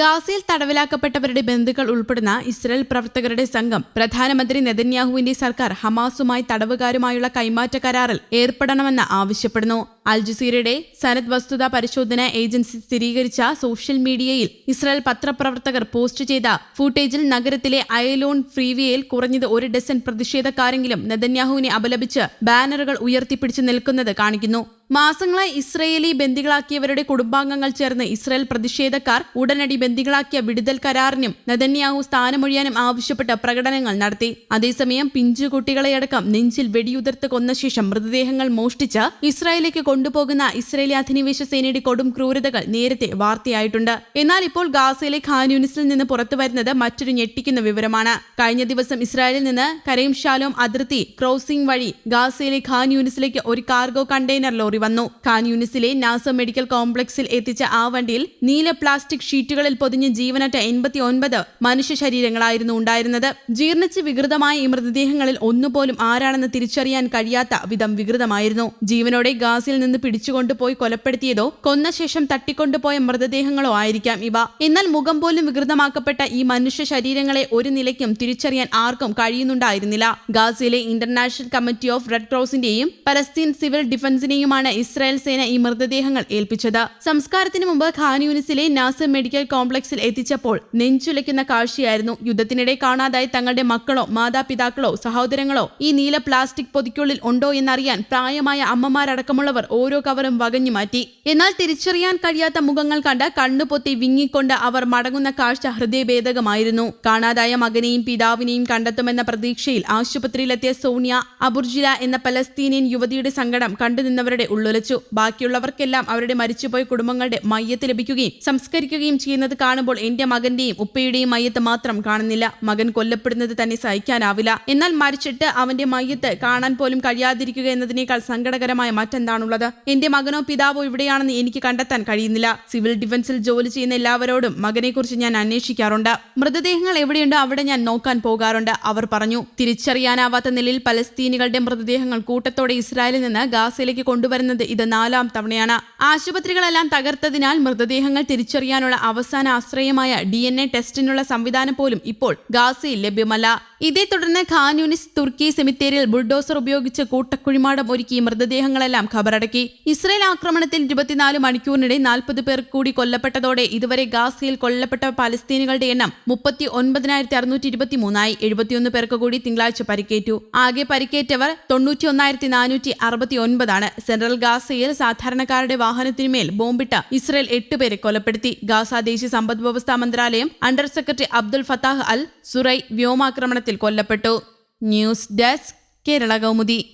ഗാസയിൽ തടവിലാക്കപ്പെട്ടവരുടെ ബന്ധുക്കൾ ഉൾപ്പെടുന്ന ഇസ്രായേൽ പ്രവർത്തകരുടെ സംഘം പ്രധാനമന്ത്രി നെതന്യാഹുവിന്റെ സർക്കാർ ഹമാസുമായി തടവുകാരുമായുള്ള കൈമാറ്റ കരാറിൽ ഏർപ്പെടണമെന്ന് ആവശ്യപ്പെടുന്നു. അൽ സനദ് വസ്തുത പരിശോധന ഏജൻസി സ്ഥിരീകരിച്ച സോഷ്യൽ മീഡിയയിൽ ഇസ്രായേൽ പത്രപ്രവർത്തകർ പോസ്റ്റ് ചെയ്ത ഫൂട്ടേജിൽ നഗരത്തിലെ അയലോൺ ഫ്രീവേയിൽ കുറഞ്ഞത് ഒരു ഡസൻ പ്രതിഷേധക്കാരെങ്കിലും നെതന്യാഹുവിനെ അപലപിച്ച് ബാനറുകൾ ഉയർത്തിപ്പിടിച്ച് നിൽക്കുന്നത് കാണിക്കുന്നു. മാസങ്ങളായി ഇസ്രയേലി ബന്ദികളാക്കിയവരുടെ കുടുംബാംഗങ്ങൾ ചേർന്ന് ഇസ്രായേൽ പ്രതിഷേധക്കാർ ഉടനടി ബന്ദികളാക്കിയ വിടുതൽ കരാറിനും നെതന്യാഹു സ്ഥാനമൊഴിയാനും ആവശ്യപ്പെട്ട് പ്രകടനങ്ങൾ നടത്തി. അതേസമയം പിഞ്ചു കുട്ടികളെയടക്കം നെഞ്ചിൽ വെടിയുതിർത്ത് കൊന്ന ശേഷം മൃതദേഹങ്ങൾ മോഷ്ടിച്ച് ഇസ്രായേലിലേക്ക് കൊണ്ടുപോകുന്ന ഇസ്രായേലി അധിനിവേശ സേനയുടെ കൊടും ക്രൂരതകൾ നേരത്തെ വാർത്തയായിട്ടുണ്ട്. എന്നാൽ ഇപ്പോൾ ഗാസയിലെ ഖാൻ യൂണിസിൽ നിന്ന് പുറത്തു വരുന്നത് മറ്റൊരു ഞെട്ടിക്കുന്ന വിവരമാണ്. കഴിഞ്ഞ ദിവസം ഇസ്രായേലിൽ നിന്ന് കരീം ഷാലോം അതിർത്തി ക്രോസിംഗ് വഴി ഗാസയിലെ ഖാൻ യൂണിസിലേക്ക് ഒരു കാർഗോ കണ്ടെയ്നർ ലോറി വന്നു. ഖാൻ യൂണിസിലെ നാസ മെഡിക്കൽ കോംപ്ലക്സിൽ എത്തിച്ച ആ വണ്ടിയിൽ നീല പ്ലാസ്റ്റിക് ഷീറ്റുകളിൽ പൊതിഞ്ഞ് ജീവനറ്റ എൺപത്തി ഒൻപത് മനുഷ്യ ശരീരങ്ങളായിരുന്നു ഉണ്ടായിരുന്നത്. ജീർണിച്ച് വികൃതമായ ഈ മൃതദേഹങ്ങളിൽ ഒന്നുപോലും ആരാണെന്ന് തിരിച്ചറിയാൻ കഴിയാത്ത വിധം വികൃതമായിരുന്നു. ജീവനോടെ ഗാസിൽ നിന്ന് പിടിച്ചുകൊണ്ടുപോയി കൊലപ്പെടുത്തിയതോ കൊന്ന ശേഷം തട്ടിക്കൊണ്ടുപോയ മൃതദേഹങ്ങളോ ആയിരിക്കാം ഇവ. എന്നാൽ മുഖം പോലും വികൃതമാക്കപ്പെട്ട ഈ മനുഷ്യ ശരീരങ്ങളെ ഒരു നിലയ്ക്കും തിരിച്ചറിയാൻ ആർക്കും കഴിയുന്നുണ്ടായിരുന്നില്ല. ഗാസയിലെ ഇന്റർനാഷണൽ കമ്മിറ്റി ഓഫ് റെഡ് ക്രോസിന്റെയും പലസ്തീൻ സിവിൽ ഡിഫൻസിനെയുമാണ് ഇസ്രായേൽ സേന ഈ മൃതദേഹങ്ങൾ ഏൽപ്പിച്ചത്. സംസ്കാരത്തിന് മുമ്പ് ഖാൻ യൂണിസിലെ നാസർ മെഡിക്കൽ കോംപ്ലക്സിൽ എത്തിച്ചപ്പോൾ നെഞ്ചുലയ്ക്കുന്ന കാഴ്ചയായിരുന്നു യുദ്ധത്തിനിടെ കാണാതായി തങ്ങളുടെ മക്കളോ മാതാപിതാക്കളോ സഹോദരങ്ങളോ ഈ നീല പ്ലാസ്റ്റിക് പൊതിക്കുള്ളിൽ ഉണ്ടോ എന്നറിയാൻ പ്രായമായ അമ്മമാരടക്കമുള്ളവർ ഓരോ കവറും വകഞ്ഞു മാറ്റി. എന്നാൽ തിരിച്ചറിയാൻ കഴിയാത്ത മുഖങ്ങൾ കണ്ട് കണ്ണുപൊത്തി വിങ്ങിക്കൊണ്ട് അവർ മടങ്ങുന്ന കാഴ്ച ഹൃദയഭേദകമായിരുന്നു. കാണാതായ മകനെയും പിതാവിനെയും കണ്ടെത്തുമെന്ന പ്രതീക്ഷയിൽ ആശുപത്രിയിലെത്തിയ സോണിയ അബുർജില എന്ന പലസ്തീനിയൻ യുവതിയുടെ സങ്കടം കണ്ടുനിന്നവരുടെ ഉള്ളുലച്ചു. ബാക്കിയുള്ളവർക്കെല്ലാം അവരുടെ മരിച്ചുപോയ കുടുംബങ്ങളുടെ മയ്യത്ത് ലഭിക്കുകയും സംസ്കരിക്കുകയും ചെയ്യുന്നത് കാണുമ്പോൾ എന്റെ മകന്റെയും ഉപ്പയുടെയും മയ്യത്ത് മാത്രം കാണുന്നില്ല. മകൻ കൊല്ലപ്പെടുന്നത് തന്നെ സഹിക്കാനാവില്ല. എന്നാൽ മരിച്ചിട്ട് അവന്റെ മയ്യത്ത് കാണാൻ പോലും കഴിയാതിരിക്കുക എന്നതിനേക്കാൾ സങ്കടകരമായ മറ്റെന്താണുള്ളത്? എന്റെ മകനോ പിതാവോ ഇവിടെയാണെന്ന് എനിക്ക് കണ്ടെത്താൻ കഴിയുന്നില്ല. സിവിൽ ഡിഫൻസിൽ ജോലി ചെയ്യുന്ന എല്ലാവരോടും മകനെക്കുറിച്ച് ഞാൻ അന്വേഷിക്കാറുണ്ട്. മൃതദേഹങ്ങൾ എവിടെയുണ്ടോ അവിടെ ഞാൻ നോക്കാൻ പോകാറുണ്ട്. അവർ പറഞ്ഞു തിരിച്ചറിയാനാവാത്ത നിലയിൽ പലസ്തീനികളുടെ മൃതദേഹങ്ങൾ കൂട്ടത്തോടെ ഇസ്രായേലിൽ നിന്ന് ഗാസയിലേക്ക് കൊണ്ടുവരുന്നത് ഇത് നാലാം തവണയാണ്. ആശുപത്രികളെല്ലാം തകർത്തതിനാൽ മൃതദേഹങ്ങൾ തിരിച്ചറിയാനുള്ള അവസാന ആശ്രയമായ ഡി ടെസ്റ്റിനുള്ള സംവിധാനം പോലും ഇപ്പോൾ ഗാസയിൽ ലഭ്യമല്ല. ഇതേ തുടർന്ന് ഖാൻ യൂനിസ് തുർക്കി സെമിത്തേരിയിൽ ബുൾഡോസർ ഉപയോഗിച്ച് കൂട്ടക്കുഴിമാടം ഒരുക്കി മൃതദേഹങ്ങളെല്ലാം ഖബറടക്കി. ഇസ്രയേൽ ആക്രമണത്തിൽ ഇരുപത്തിനാല് മണിക്കൂറിനിടെ നാൽപ്പത് പേർ കൂടി കൊല്ലപ്പെട്ടതോടെ ഇതുവരെ ഗാസയിൽ കൊല്ലപ്പെട്ട പലസ്തീനുകളുടെ എണ്ണം മുപ്പത്തി ഒൻപതിനായിരത്തി അറുന്നൂറ്റി ഇരുപത്തി മൂന്നായി എഴുപത്തിയൊന്ന് പേർക്ക് കൂടി തിങ്കളാഴ്ച പരിക്കേറ്റു. ആകെ പരിക്കേറ്റവർ തൊണ്ണൂറ്റി ഒന്നായിരത്തി നാനൂറ്റി അറുപത്തി ഒൻപതാണ് സെൻട്രൽ ഗാസയിൽ സാധാരണക്കാരുടെ വാഹനത്തിനുമേൽ ബോംബിട്ട ഇസ്രയേൽ എട്ടുപേരെ കൊലപ്പെടുത്തി. ഗാസ ദേശീയ സമ്പദ് വ്യവസ്ഥാ മന്ത്രാലയം under secretary Abdul Fattah al Surai വ്യോമാക്രമണത്തിൽ കൊല്ലപ്പെട്ടു. News desk Kerala Kaumudi.